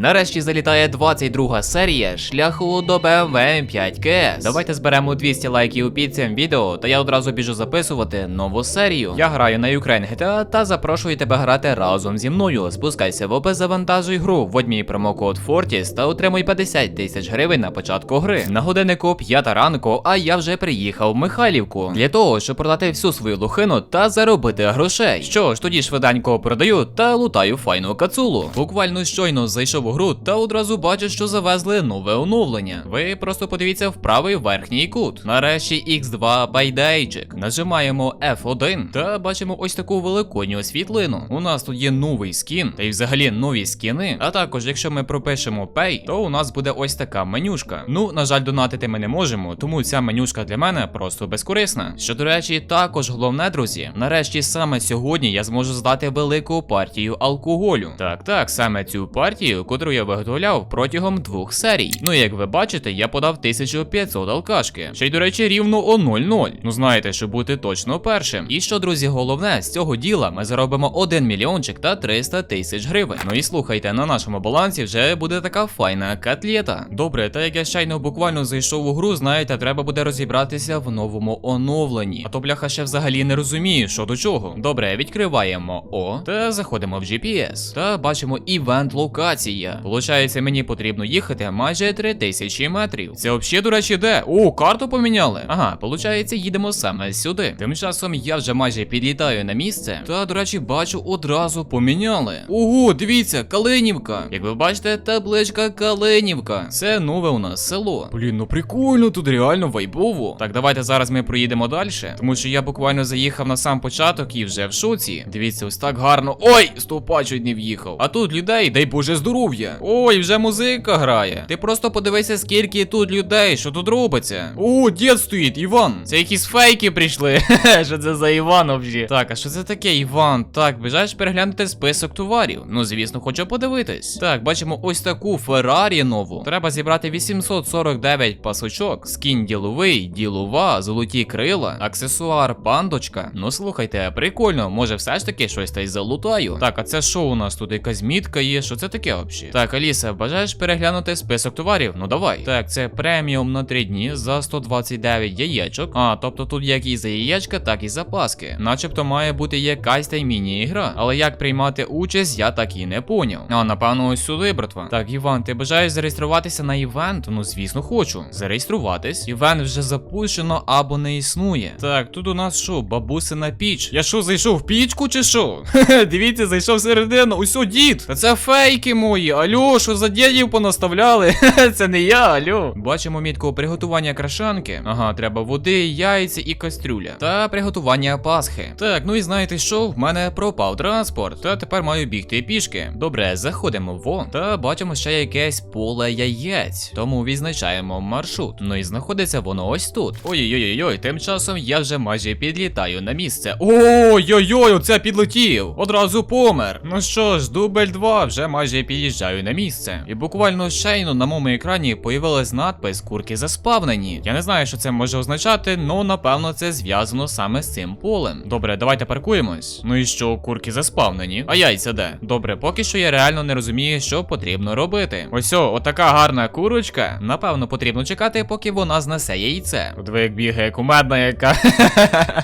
Нарешті залітає 22 серія шляху до BMW M5 KS. Давайте зберемо 200 лайків під цим відео, та я одразу біжу записувати нову серію. Я граю на Ukraine GTA та запрошую тебе грати разом зі мною. Спускайся в опис, завантажуй гру, вводь мій промокод Fortis та отримуй 50 тисяч гривень на початку гри. На годиннику 5 ранку, а я вже приїхав в Михайлівку для того, щоб продати всю свою лухину та заробити грошей. Що ж, тоді швиденько продаю та лутаю файну кацулу. Буквально щойно зайшов гру та одразу бачу, що завезли нове оновлення. Ви просто подивіться в правий верхній кут. Нарешті X2 байдейчик. Нажимаємо F1 та бачимо ось таку великодню світлину. У нас тут є новий скін, та й взагалі нові скіни. А також, якщо ми пропишемо Pay, то у нас буде ось така менюшка. Ну, на жаль, донатити ми не можемо, тому ця менюшка для мене просто безкорисна. Що, до речі, також головне, друзі, нарешті саме сьогодні я зможу здати велику партію алкоголю. Так, так, саме цю партію, котру я виготовляв протягом двох серій. Ну, як ви бачите, я подав 1500 алкашки. Ще й, до речі, рівно о 0-0. Ну знаєте, щоб бути точно першим. І що, друзі, головне, з цього діла ми заробимо 1 мільйончик та 300 тисяч гривень. Ну і слухайте, на нашому балансі вже буде така файна котлета. Добре, та як я щойно буквально зайшов у гру, знаєте, треба буде розібратися в новому оновленні. А то бляха ще взагалі не розумію, що до чого. Добре, відкриваємо О та заходимо в GPS. Та бачимо івент локація. Получається, мені потрібно їхати майже 3000 метрів. Це взагалі, до речі, де? О, карту поміняли. Ага, получається, їдемо саме сюди. Тим часом я вже майже підлітаю на місце. Та, до речі, бачу, одразу поміняли. Ого, дивіться, Калинівка. Як ви бачите, табличка Калинівка. Це нове у нас село. Блін, ну прикольно, тут реально вайбово. Так, давайте зараз ми проїдемо далі. Тому що я буквально заїхав на сам початок і вже в шоці. Дивіться, ось так гарно. Ой, стовпа чуть не в'їхав. А тут людей, дай Боже здоров'я. Ой, вже музика грає. Ти просто подивися, скільки тут людей, що тут робиться. О, дід стоїть, Іван. Це якісь фейки прийшли. Що це за Іван взагалі? Так, а що це таке, Іван? Так, бажаєш переглянути список товарів. Ну, звісно, хочу подивитись. Так, бачимо ось таку Феррарі нову. Треба зібрати 849 пасочок, скін діловий, ділова, золоті крила, аксесуар, пандочка. Ну слухайте, прикольно, може все ж таки щось та й залутаю. Так, а це що у нас тут? Якась мітка є? Що це таке взагалі? Так, Аліса, бажаєш переглянути список товарів? Ну давай. Так, це преміум на 3 дні за 129 яєчок. А, тобто тут як і за яєчка, так і за паски. Начебто має бути якась та й міні-ігра. Але як приймати участь, я так і не поняв. А, напевно, ось сюди, братва. Так, Іван, ти бажаєш зареєструватися на івент? Ну, звісно, хочу. Зареєструватись. Івент вже запущено або не існує. Так, тут у нас що, бабусина піч. Я що, зайшов в пічку чи що? Дивіться, зайшов всередину. Ось дід. Та це фейки мої. Алло, що за дідів понаставляли? Це не я, алло. Бачимо мітку приготування крашанки. Ага, треба води, яйця і кастрюля. Та приготування пасхи. Так, ну і знаєте що? В мене пропав транспорт. Та тепер маю бігти пішки. Добре, заходимо в та бачимо ще якесь поле яєць. Тому відзначаємо маршрут. Ну і знаходиться воно ось тут. Ой-ой-ой, тим часом я вже майже підлітаю на місце. Ой-ой-ой, оце підлетів. Одразу помер. Ну що ж, дубль 2, вже майже під'їжджаю на місце. І буквально щойно на моєму екрані появилась надпис Курки заспавнені. Я не знаю, що це може означати, але напевно це зв'язано саме з цим полем. Добре, давайте паркуємось. Ну і що, курки заспавнені? А яйця де? Добре, поки що я реально не розумію, що потрібно робити. Ось о, отака гарна курочка. Напевно, потрібно чекати, поки вона знесе яйце. От ви як бігає, кумедна яка.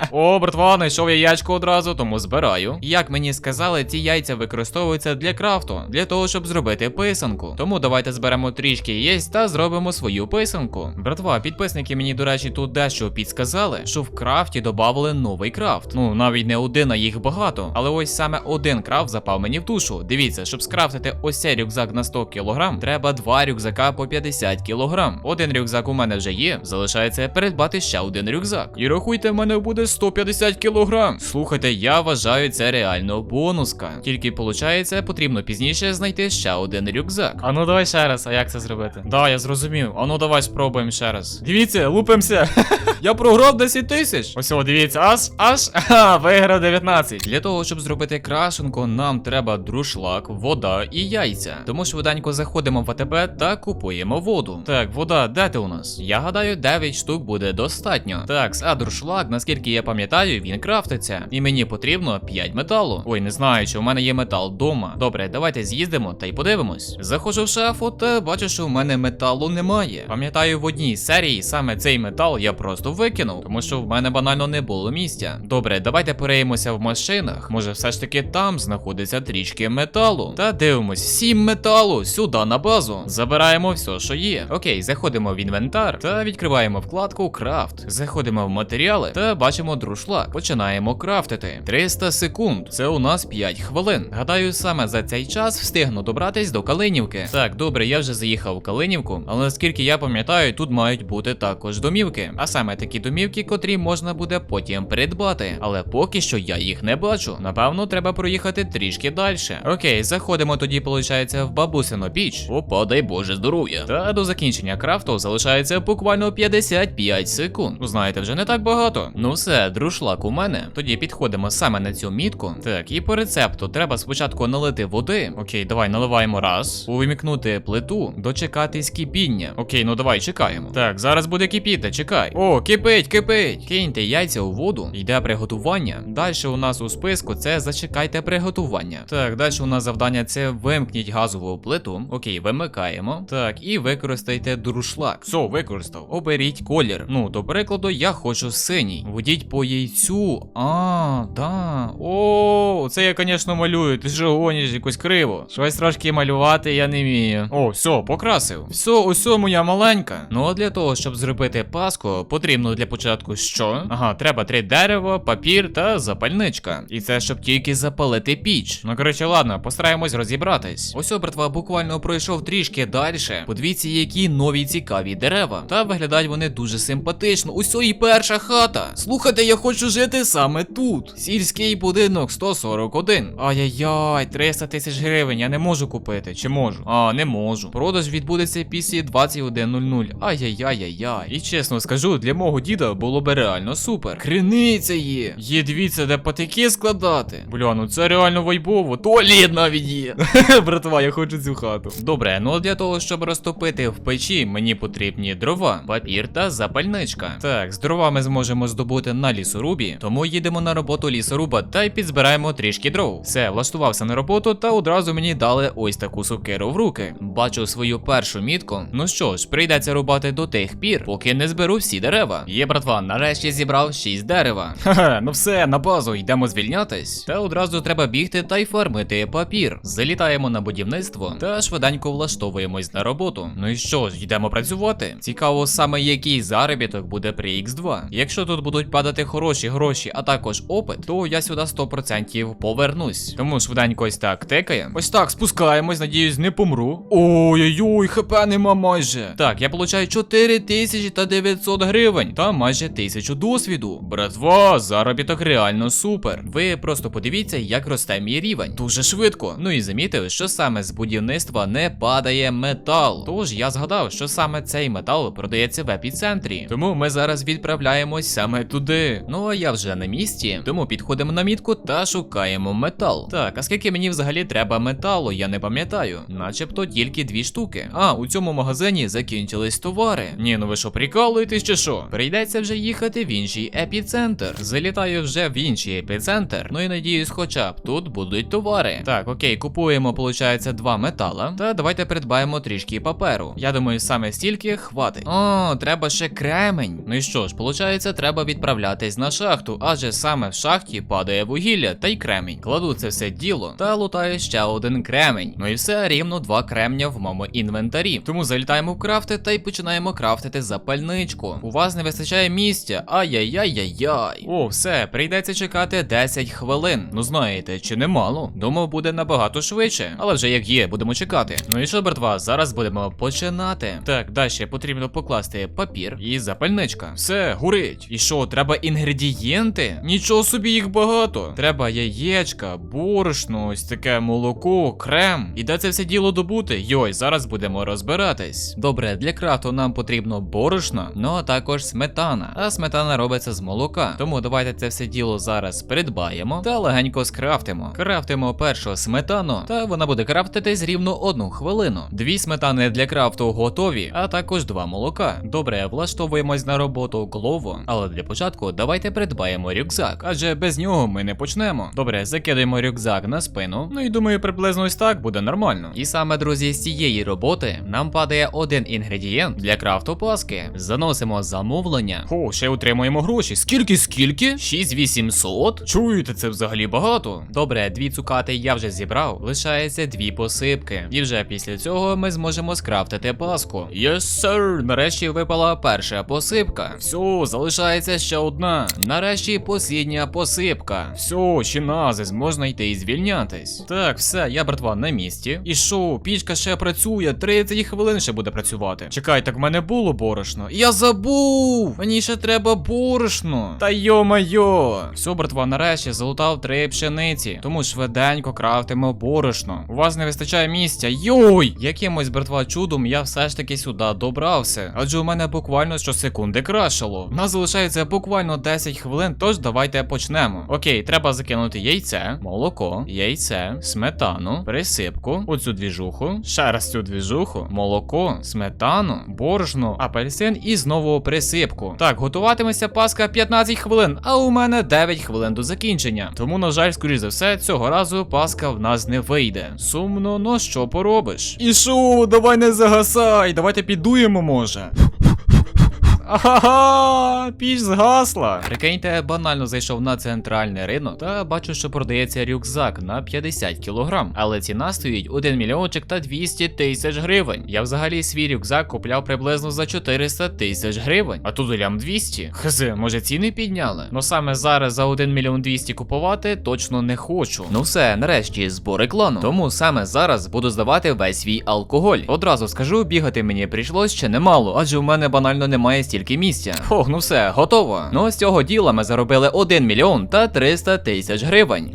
О, братва, знайшов я одразу, тому збираю. Як мені сказали, ці яйця використовуються для крафту, для того, щоб зробити писанку. Тому давайте зберемо трішки яєць та зробимо свою писанку. Братва, підписники мені, до речі, тут дещо підсказали, що в крафті додали новий крафт. Ну, навіть не один, а їх багато. Але ось саме один крафт запав мені в душу. Дивіться, щоб скрафтити ось цей рюкзак на 100 кг, треба два рюкзака по 50 кг. Один рюкзак у мене вже є, залишається придбати ще один рюкзак. І рахуйте, в мене буде 150 кг. Слухайте, я вважаю це реально бонуска. Тільки виходить, потрібно пізніше знайти ще один рюкзак. А ну давай ще раз, а як це зробити? Да, я зрозумів. А ну давай спробуємо ще раз. Дивіться, лупимося. Я програв 10 тисяч. Ось о, дивіться, аж аж ха, виграв 19. Для того, щоб зробити крашенку, нам треба друшлак, вода і яйця. Тому швиденько заходимо в АТБ та купуємо воду. Так, вода, де ти у нас? Я гадаю, 9 штук буде достатньо. Так, а друшлак, наскільки я пам'ятаю, він крафтиться. І мені потрібно 5 металу. Ой, не знаю, чи у мене є метал вдома. Добре, давайте з'їздимо та й подивимось. Заходжу в шафу та бачу, що в мене металу немає. Пам'ятаю, в одній серії саме цей метал я просто викинув, тому що в мене банально не було місця. Добре, давайте пориємося в машинах. Може, все ж таки там знаходиться трішки металу. Та дивимось, сім металу сюди на базу. Забираємо все, що є. Окей, заходимо в інвентар та відкриваємо вкладку Крафт. Заходимо в матеріали та бачимо друшлак. Починаємо крафтити. 300 секунд. Це у нас 5 хвилин. Гадаю, саме за цей час встигну добратись до Калинівки. Так, добре, я вже заїхав у Калинівку, але наскільки я пам'ятаю, тут мають бути також домівки. А саме такі домівки, котрі можна буде потім придбати. Але поки що я їх не бачу. Напевно, треба проїхати трішки далі. Окей, заходимо тоді, виходить, в бабусину піч. Опа, дай Боже здоров'я. Та до закінчення крафту залишається буквально 55 секунд. Ну, знаєте, вже не так багато. Ну все, друшлак у мене. Тоді підходимо саме на цю мітку. Так, і по рецепту треба спочатку налити води. Окей, давай наливаємо раз. Увімкнути плиту, дочекатись кипіння. Окей, ну давай чекаємо. Так, зараз буде кипіти, чекай. О, кипить, кипить. Киньте яйця у воду. Йде приготування. Далі у нас у списку це зачекайте приготування. Так, далі у нас завдання це вимкніть газову плиту. Окей, вимикаємо. Так, і використайте друшлак. Все, використав. Оберіть колір. Ну, до прикладу, я хочу синій. Водіть по яйцю. А, да. О, це я, звісно, малюю. Ти що гониш якось криво. Щось трошки малювати я не вмію. О, все, покрасив. Все, ось моя маленька. Ну а для того, щоб зробити паску, потрібно для початку що? Ага, треба три дерева, папір та запальничка. І це щоб тільки запалити піч. Ну коротше, ладно, постараємось розібратись. Ось братва, буквально пройшов трішки далі. Подивіться, які нові цікаві дерева. Та виглядають вони дуже симпатично. Ось о, і перша хата. Слухайте, я хочу жити саме тут. Сільський будинок 141. Ай-яй-яй, 300 тисяч гривень. Я не можу купити. Чи можу? А, не можу. Продаж відбудеться після 21.00. Ай-яй-яй-яй-яй. І чесно скажу, для мого діда було би реально супер. Криниця є. Є дивіться, де патики складати. Бля, ну це реально вайбово. Туалет навіть є. Братва, я хочу цю хату. Добре, ну для того, щоб розтопити в печі, мені потрібні дрова, папір та запальничка. Так, з дровами зможемо здобути на лісорубі, тому їдемо на роботу лісоруба та й підзбираємо трішки дров. Все, влаштувався на роботу, та одразу мені дали ось таку сукеру в руки. Бачу свою першу мітку. Ну що ж, прийдеться рубати до тих пір, поки не зберу всі дерева. Є, братва, нарешті зібрав 6 дерева. Ха-ха, ну все, на базу йдемо звільнятись. Та одразу треба бігти та й фармити папір. Залітаємо на будівництво та швиденько влаштовуємось на роботу. Ну і що ж, йдемо працювати. Цікаво саме який заробіток буде при X2. Якщо тут будуть падати хороші гроші, а також опит, то я сюди 100% повернусь. Тому швиденько ось так тикаємо. Ось так спускаємось, надіюсь, не помру. Ой-ой-ой, хп нема майже. Так, я получаю 4900 гривень та майже 1000 досвіду. Братва, заробіток реально супер. Ви просто подивіться, як росте мій рівень. Дуже швидко. Ну і замітив, що саме з будівництва не падає метал. Тож я згадав, що саме цей метал продається в епіцентрі. Тому ми зараз відправляємось саме туди. Ну а я вже на місці, тому підходимо на мітку та шукаємо метал. Так, а скільки мені взагалі треба металу, я не пам'ятаю. Начебто тільки дві штуки. А, у цьому магазині закінчились товари. Ні, ну ви що, прикалуєтесь чи що? Прийдеться вже їхати в інший епіцентр. Залітаю вже в інший епіцентр. Ну і надіюсь, хоча б тут будуть товари. Так, окей, купуємо, виходить, два метала. Та давайте придбаємо трішки паперу. Я думаю, саме стільки хватить. О, треба ще кремень. Ну і що ж, виходить, треба відправлятись на шахту, адже саме в шахті падає вугілля та й кремінь. Кладу це все діло та лутаю ще один кремень. Ну і все рівно два кремня в моєму інвентарі. Тому залітаємо в крафти та й починаємо крафтити запальничку. У вас не вистачає місця. Ай-яй-яй-яй-яй. О, все, прийдеться чекати 10 хвилин. Ну знаєте, чи немало? Думав, буде набагато швидше. Але вже як є, будемо чекати. Ну і що, братва, зараз будемо починати. Так, далі потрібно покласти папір і запальничка. Все, горить. І що, треба інгредієнти? Нічого собі їх багато. Треба яєчка, борошно, ось таке молоко, крем. І де це все діло добути? Йой, зараз будемо розбиратись. Добре, для крафту нам потрібно борошно, ну а також сметана. А сметана робиться з молока. Тому давайте це все діло зараз придбаємо та легенько скрафтимо. Крафтимо першу сметану, та вона буде крафтитись рівно одну хвилину. Дві сметани для крафту готові, а також два молока. Добре, влаштовуємось на роботу клово, але для початку давайте придбаємо рюкзак, адже без нього ми не почнемо. Добре, закидаємо рюкзак на спину. Ну і думаю, приблизно ось так буде. нормально. І саме, друзі, з цієї роботи нам падає один інгредієнт для крафту паски. Заносимо замовлення. О, ще отримуємо гроші. Скільки, скільки? 6800? Чуєте, це взагалі багато. Добре, дві цукати я вже зібрав. Лишається дві посипки. І вже після цього ми зможемо скрафтити паску. Yes, sir. Нарешті випала перша посипка. Все, залишається ще одна. Нарешті послідня посипка. Все, ще назис, можна йти і звільнятись. Так, все, я братва на місці. І що, пічка ще працює, 30 хвилин ще буде працювати. Чекай, так в мене було борошно. Я забув! Мені ще треба борошно. Та йо-майо. Все, братва, нарешті залутав три пшениці. Тому швиденько крафтимо борошно. У вас не вистачає місця. Йой! Якимось, братва, чудом я все ж таки сюди добрався. Адже у мене буквально щосекунди крашило. У нас залишається буквально 10 хвилин, тож давайте почнемо. Окей, треба закинути яйце, молоко, яйце, сметану, присипку, оцю двіжуху, ще раз цю двіжуху, молоко, сметану, борошно, апельсин і знову присипку. Так, готуватиметься паска 15 хвилин, а у мене 9 хвилин до закінчення. Тому, на жаль, скоріш за все, цього разу паска в нас не вийде. Сумно, но що поробиш? І шо, давай не загасай, давайте підуємо, може. Ага, піч згасла. Прикиньте, банально зайшов на центральний ринок та бачу, що продається рюкзак на 50 кілограм, але ціна стоїть 1 мільйончик та 200 тисяч гривень. Я взагалі свій рюкзак купляв приблизно за 400 тисяч гривень, а тут лям 200. Хз, може ціни підняли? Ну саме зараз за 1 мільйон 200 купувати точно не хочу. Ну все, нарешті збори клану. Тому саме зараз буду здавати весь свій алкоголь. Одразу скажу, бігати мені прийшлось ще немало, адже у мене банально немає стільки місця. Ох, ну все, готово. Ну з цього діла ми заробили 1 мільйон та 300 тисяч гривень.